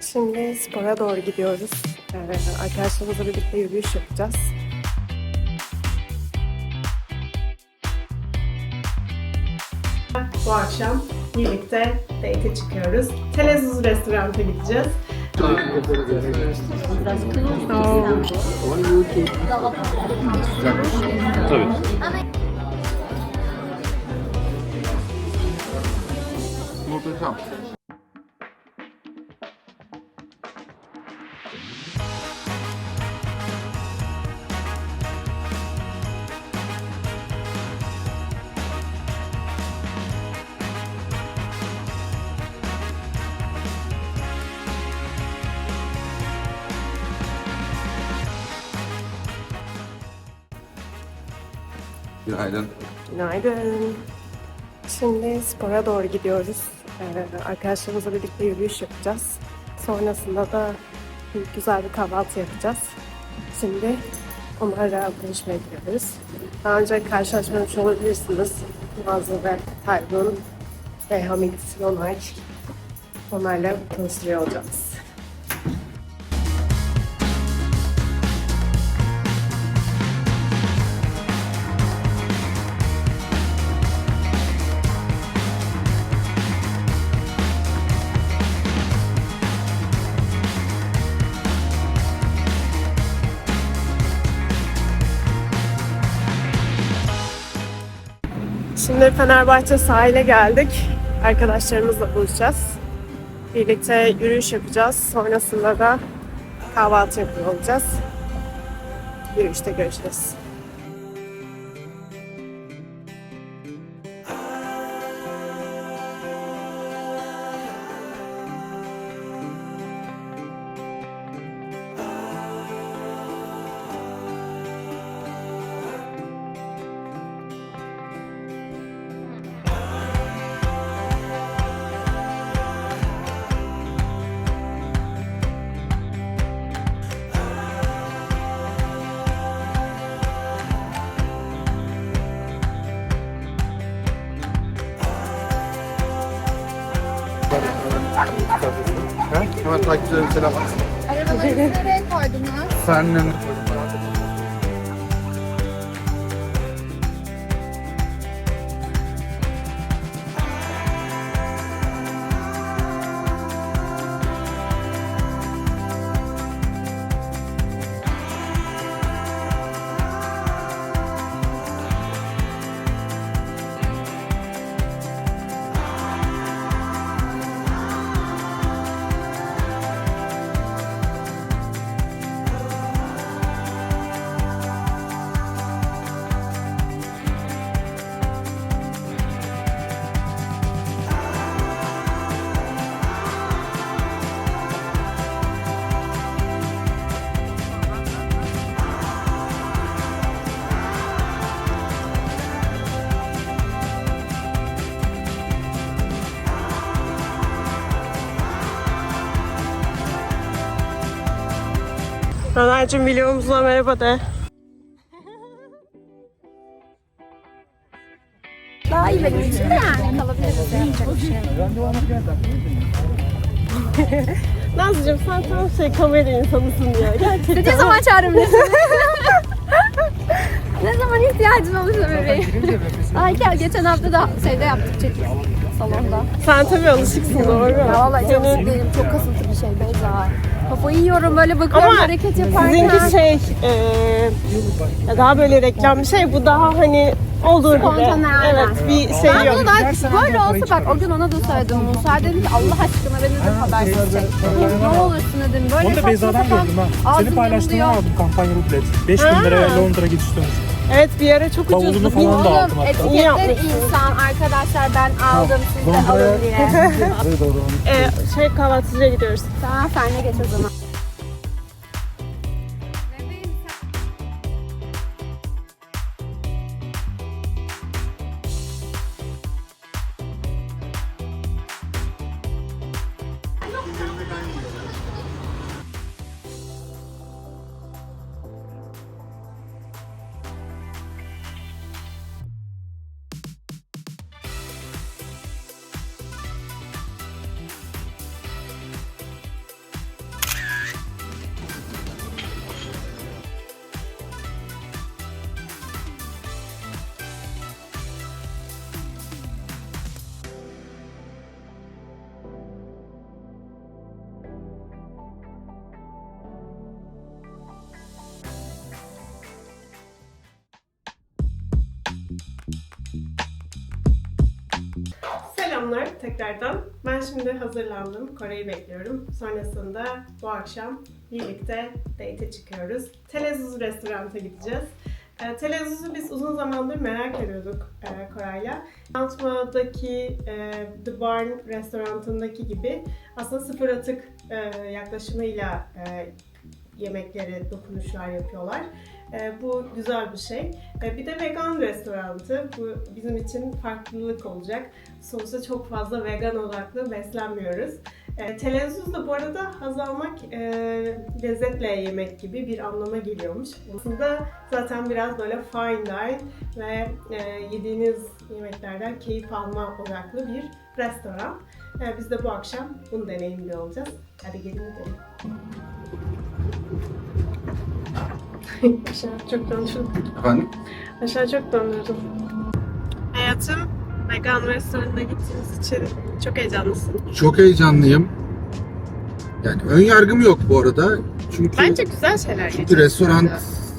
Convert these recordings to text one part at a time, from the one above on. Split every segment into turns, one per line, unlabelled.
Şimdi spora doğru gidiyoruz. Ee, arkadaşlarımızla birlikte yürüyüş yapacağız. Bu akşam birlikte date çıkıyoruz. Telezuz restoranta gideceğiz.
Tabii.
Muhteşem. Günaydın.
Günaydın. Şimdi spora doğru gidiyoruz. Ee, arkadaşlarımızla birlikte yürüyüş yapacağız. Sonrasında da güzel bir kahvaltı yapacağız. Şimdi onlarla buluşmaya gidiyoruz. Daha önce karşılaşmamış olabilirsiniz. Nazlı ve Taygun ve Hamit Yonay. Onlarla tanıştırıyor olacağız. Şimdi Fenerbahçe sahile geldik. Arkadaşlarımızla buluşacağız. Birlikte yürüyüş yapacağız. Sonrasında da kahvaltı yapıyor olacağız. Yürüyüşte görüşürüz.
Hemen takipçilerime selam.
Arabaları nereye koydunuz?
Seninle
Ronald'cığım vlogumuza merhaba de.
Daha iyi benim için de yani kalabiliriz. Yapacak bir şey yok.
Nazlıcığım sen tam şey kamera insanısın ya. Gerçekten.
Ne zaman çağırabilirsin? ne zaman ihtiyacın olursa bebeğim. Ay gel geçen hafta da şeyde yaptık çekim salonda.
Sen tabii alışıksın doğru.
Ya vallahi çok değilim. Çok kasıntı bir şey Beyza. Kafayı yiyorum böyle bakıyorum
Ama
hareket yaparken.
sizinki şey eee, ya daha böyle reklam bir şey. Bu daha hani olduğu gibi.
Spontane, aynen.
Evet bir şey
Ben
yok.
bunu da böyle olsa bak o gün ona da söyledim. Musa dedim ki Allah aşkına beni de habersiz çek. Ne olursun dedim. Böyle
Onu da
saçma
Beyza'dan
sapan
gördüm ha. Senin paylaştığını
yanılıyor.
aldım kampanyalı bilet. 5 bin liraya Londra gidiş dönüş.
Evet bir ara çok
Bavulunu
ucuzdu.
falan da aldım hatta.
İyi
etiketler insan arkadaşlar ben aldım siz de alın diye.
Ee, şey kahvaltıcıya gidiyoruz.
tamam sen ne geç o zaman.
Selamlar tekrardan. Ben şimdi hazırlandım. Kore'yi bekliyorum. Sonrasında bu akşam birlikte date'e çıkıyoruz. Telezuz restoranta gideceğiz. E, Telezuz'u biz uzun zamandır merak ediyorduk e, Koray'la. Antma'daki e, The Barn restorantındaki gibi aslında sıfır atık e, yaklaşımıyla e, yemeklere dokunuşlar yapıyorlar. E, bu güzel bir şey. E, bir de vegan restorantı. Bu bizim için farklılık olacak. Sonuçta çok fazla vegan odaklı beslenmiyoruz. E, televizyonda da bu arada haz almak e, lezzetle yemek gibi bir anlama geliyormuş. Aslında zaten biraz böyle fine dine ve e, yediğiniz yemeklerden keyif alma odaklı bir restoran. E, biz de bu akşam bunu deneyimli olacağız. Hadi gelin gidelim. Aşağı çok döndürdüm.
Efendim?
Aşağı çok döndürdüm. Hayatım, vegan restoranına gittiğimiz için çok heyecanlısın.
Çok heyecanlıyım. Yani ön yargım yok bu arada. Çünkü
Bence güzel şeyler
çünkü restoran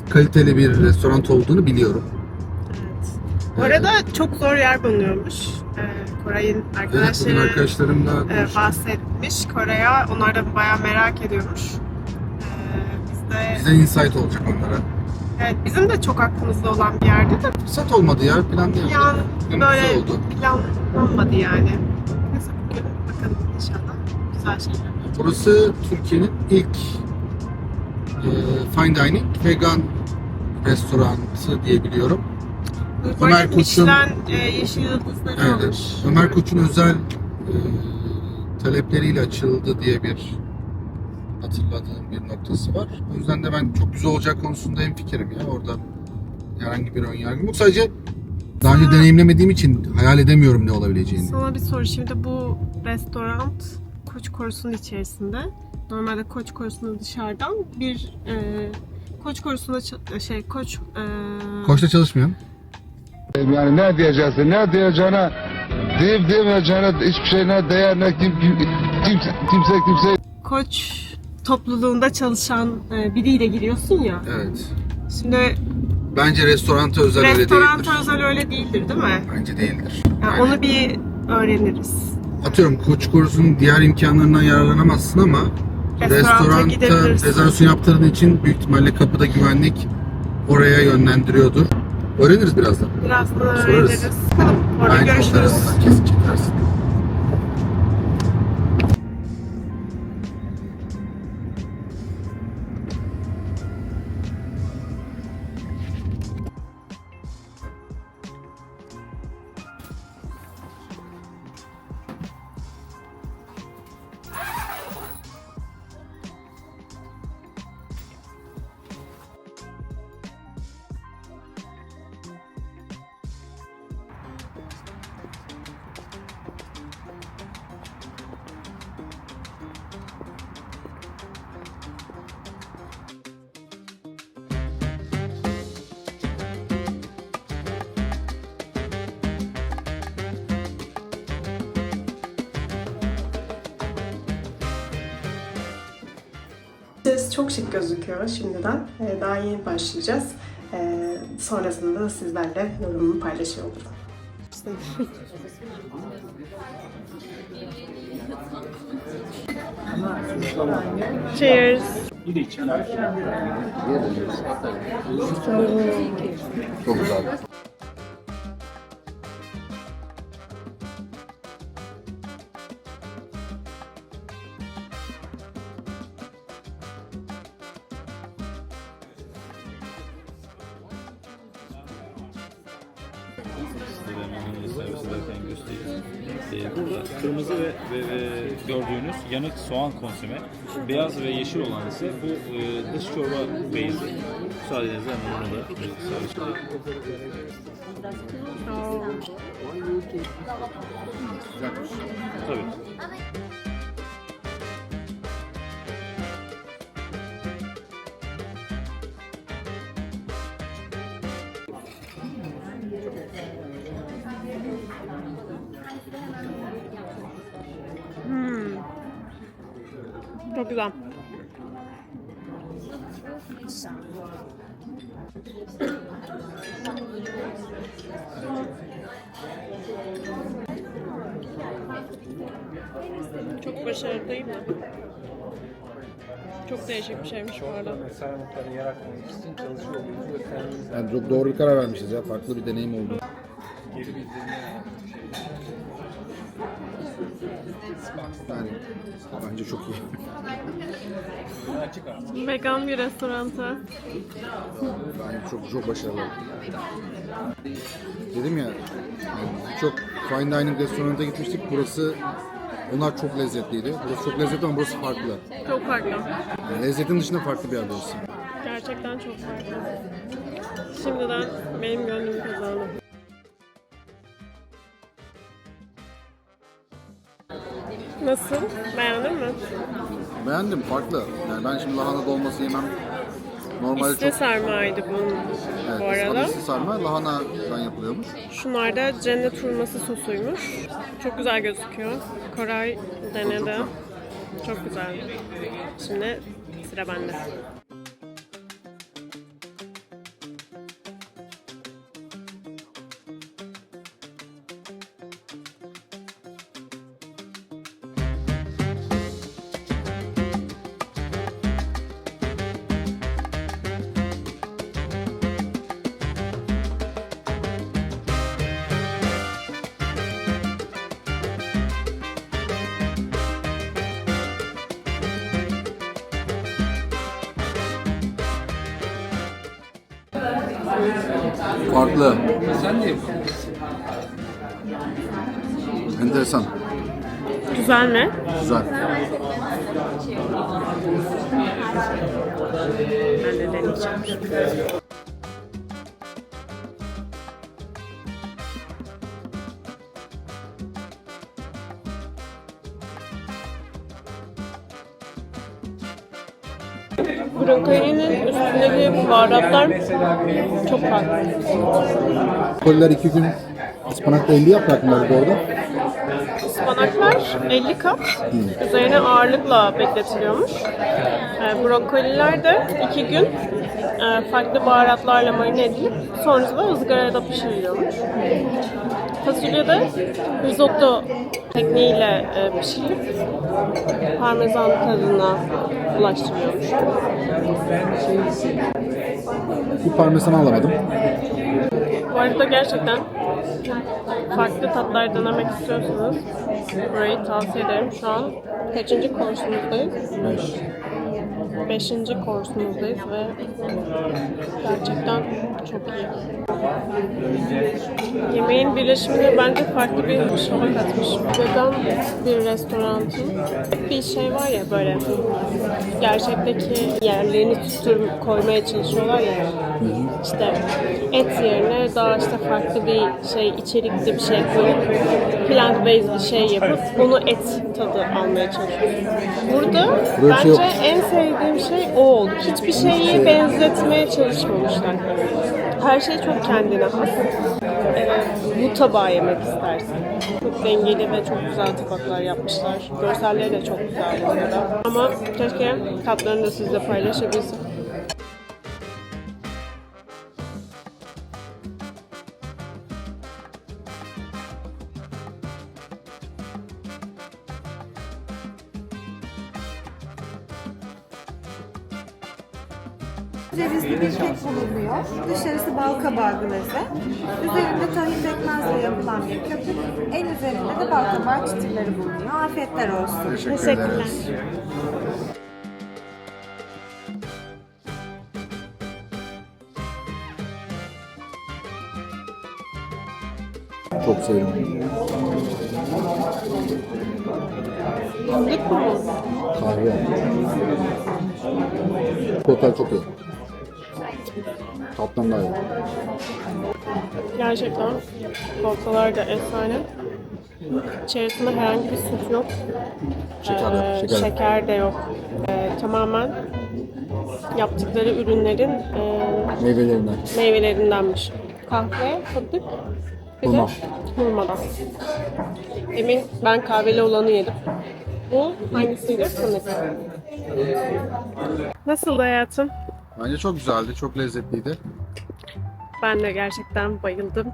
kaliteli bir restoran olduğunu biliyorum.
Evet. Bu arada çok zor yer bulunuyormuş. Ee, Koray'ın
Evet, bugün
arkadaşları
arkadaşlarımla
e,
konuştum.
bahsetmiş. Kore'ye onlar da bayağı merak ediyormuş. Ee, biz de
Bize insight olacak onlara.
Evet bizim de çok aklımızda olan bir yerdi de
Fırsat olmadı ya, planlayamadık.
Yani
Bugün
böyle
güzel oldu.
planlanmadı yani. Neyse bugün bakalım inşallah güzel şeyler.
Burası Türkiye'nin ilk e, fine dining vegan restoranı diye biliyorum. Ömer
Böyle
Koç'un-
Michelin e, yeşil yıldızları
Evet. Ömer Koç'un özel e, talepleriyle açıldı diye bir hatırladığım bir noktası var. O yüzden de ben çok güzel olacak konusunda en fikrim ya. Orada herhangi bir ön yargım yok. Sadece daha önce deneyimlemediğim için hayal edemiyorum ne olabileceğini.
Sana bir soru. Şimdi bu restoran Koç Korusu'nun içerisinde. Normalde Koç Korusu'nun dışarıdan bir e, Koç Korusu'nda şey Koç e,
Koç'ta çalışmıyorum.
Yani ne diyeceksin, ne diyeceğine, deyip demeyeceğine hiçbir şey ne değer ne kim, kim, kimse, kimse kimse
Koç topluluğunda çalışan e, biriyle giriyorsun ya.
Evet.
Şimdi
Bence restoranta özel öyle
restoran
değildir.
özel öyle değildir değil mi?
Bence değildir.
Yani onu bir öğreniriz.
Atıyorum koç korusunun diğer imkanlarından yararlanamazsın ama
Restoranta
restoranta rezervasyon yaptırdığın için büyük ihtimalle kapıda güvenlik oraya yönlendiriyordur. Öğreniriz birazdan.
Birazdan
Sorarız.
öğreniriz. Bakalım. Orada
Bence
görüşürüz.
kesin çekersin.
Ses çok şık gözüküyor şimdiden. Ee, Daha yeni başlayacağız. Ee, Sonrasında da sizlerle yorumumu paylaşıyor olurum. Cheers.
Çok güzel.
Soğan konsüme, beyaz ve yeşil olan ise bu e, dış çorba beyzi. Müsaadenizle hemen onu da Tabii.
Güzel. Çok başarılı değil mi? Çok değişik bir şeymiş bu arada.
Yani çok doğru bir karar vermişiz ya. Farklı bir deneyim oldu. Yani bence çok iyi.
Vegan bir restoranta.
Bence çok çok başarılı. Dedim ya, yani çok fine dining restoranta gitmiştik. Burası onlar çok lezzetliydi. Burası çok lezzetli ama burası farklı.
Çok farklı.
Yani lezzetin dışında farklı bir yer burası.
Gerçekten çok farklı. Şimdiden benim gönlüm kazandı. Nasıl? Beğendin mi?
Beğendim, farklı. Yani ben şimdi lahana dolması yemem. Normalde
İsli
çok
sarmaydı bunun bu
evet,
arada.
patatesli sarma lahanadan yapılıyormuş.
Şunlar da cennet hurması sosuymuş. Çok güzel gözüküyor. Koray denedi. Çok güzel. Şimdi sıra bende.
Farklı. Enteresan.
Güzel mi?
Güzel.
Ben de deneyeceğim. Baharatlar çok farklı.
Koliler iki gün ıspanakla 50 yaprak mı vardı orada?
Ispanaklar 50 kat, üzerine ağırlıkla bekletiliyormuş. Ee, brokoliler de 2 gün e, farklı baharatlarla marine edilip sonrasında ızgarada pişiriliyormuş. Fasulye de risotto tekniğiyle e, pişirilip parmesan tadına ulaştırılıyormuş.
Bir parmesan alamadım.
Bu arada gerçekten farklı tatlar denemek istiyorsanız burayı tavsiye ederim. Şu an kaçıncı kursumuzdayız?
5.
Beşinci kursumuzdayız ve gerçekten çok iyi. Yemeğin birleşimine bence farklı bir şova katmış. Vegan bir restoranın bir şey var ya böyle gerçekteki yerlerini tutur koymaya çalışıyorlar ya. İşte et yerine daha işte farklı bir şey içerikli bir şey koyup plant based bir şey yapıp onu et tadı almaya çalışıyorsun. Burada
şey
bence
yok.
en sevdiğim şey o oldu. Hiçbir şeyi benzetmeye çalışmamışlar. Her şey çok kendine has. Ee, bu tabağı yemek istersin. Çok dengeli ve çok güzel tabaklar yapmışlar. Görselleri de çok güzel bu arada. Ama keşke tatlarını da sizle paylaşabilsem.
Cevizli bir kek bulunuyor. Dışarısı bal kabağı glazı. Üzerinde tahin pekmezle yapılan bir köpük. En üzerinde de bal kabağı çıtırları bulunuyor. Afiyetler olsun.
Teşekkür
Teşekkürler.
Çok
bu?
Kahve. Kotel çok iyi. Tattan daha iyi.
Gerçekten koltalar da efsane. İçerisinde herhangi bir süt yok.
Şeker yok,
Ee,
şeker
şeker de yok. Ee, tamamen yaptıkları ürünlerin e,
Meyvelerinden.
meyvelerindenmiş. Kahve, fındık, bir
Hurma.
de hurmadan. Demin ben kahveli olanı yedim. Bu hangisiydi? Fındık. Nasıldı hayatım?
Bence çok güzeldi, çok lezzetliydi.
Ben de gerçekten bayıldım.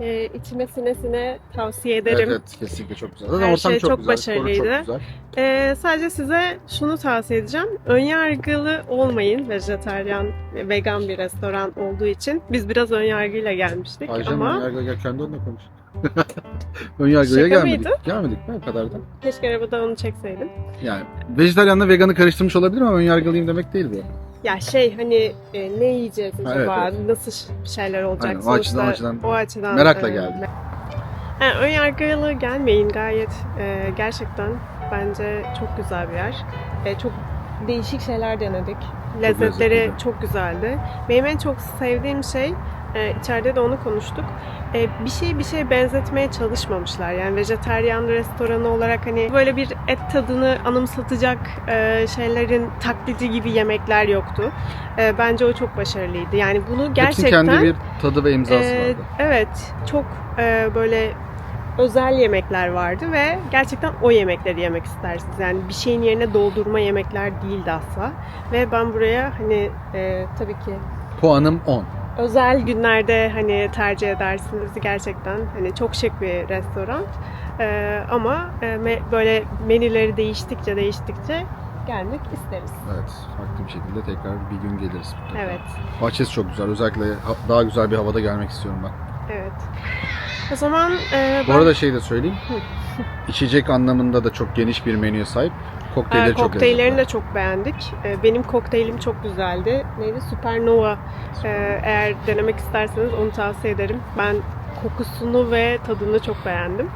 Ee, içime sine sine tavsiye ederim.
Evet, evet kesinlikle çok güzel. Zaten
Her
ortam
şey
çok,
çok
güzel.
başarılıydı.
Çok güzel.
Ee, sadece size şunu tavsiye edeceğim. Önyargılı olmayın vejetaryen, vegan bir restoran olduğu için. Biz biraz önyargıyla gelmiştik
Ayrıca
ama
önyargıya gel kendi onunla konuş. önyargıya
Şaka
gelmedik.
mıydı?
Gelmedik mi o kadar da?
keşke arabada onu çekseydim.
Yani vejetaryenle veganı karıştırmış olabilirim ama önyargılıyım demek değil bu.
Ya şey hani e, ne yiyeceğiz acaba,
evet,
nasıl ş- şeyler olacak
Aynen, o açıdan- o açıdan
o açıdan
merakla
e,
geldim.
Yani önyargılı gelmeyin gayet e, gerçekten bence çok güzel bir yer. E, çok değişik şeyler denedik. Lezzetleri
lezzetliydi.
çok güzeldi. Benim en çok sevdiğim şey e, içeride de onu konuştuk. E, bir şey bir şeye benzetmeye çalışmamışlar. Yani vejeteryan restoranı olarak hani böyle bir et tadını anımsatacak e, şeylerin taklidi gibi yemekler yoktu. E, bence o çok başarılıydı. Yani bunu gerçekten
Hepsinin kendi bir tadı ve imzası
ee,
vardı.
Evet, çok e, böyle özel yemekler vardı ve gerçekten o yemekleri yemek istersiniz. Yani bir şeyin yerine doldurma yemekler değildi asla. Ve ben buraya hani e, tabii ki
Puanım 10.
özel günlerde hani tercih edersiniz gerçekten. Hani çok şık bir restoran. E, ama e, me- böyle menüleri değiştikçe değiştikçe gelmek isteriz.
Evet, farklı bir şekilde tekrar bir gün geliriz. mutlaka.
Evet.
Bahçesi çok güzel. Özellikle ha- daha güzel bir havada gelmek istiyorum ben.
Evet. O zaman e,
Bu
ben-
arada şey de söyleyeyim. İçecek anlamında da çok geniş bir menüye sahip. Kokteylleri
Ee,
çok
kokteyllerini de çok beğendik. Ee, benim kokteylim çok güzeldi. Neydi? Supernova. Ee, eğer denemek isterseniz onu tavsiye ederim. Ben kokusunu ve tadını çok beğendim.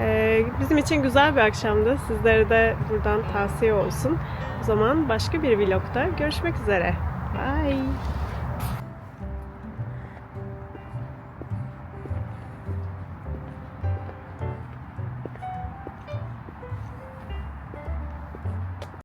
Ee, bizim için güzel bir akşamdı. Sizlere de buradan tavsiye olsun. O zaman başka bir vlogda görüşmek üzere. Bye.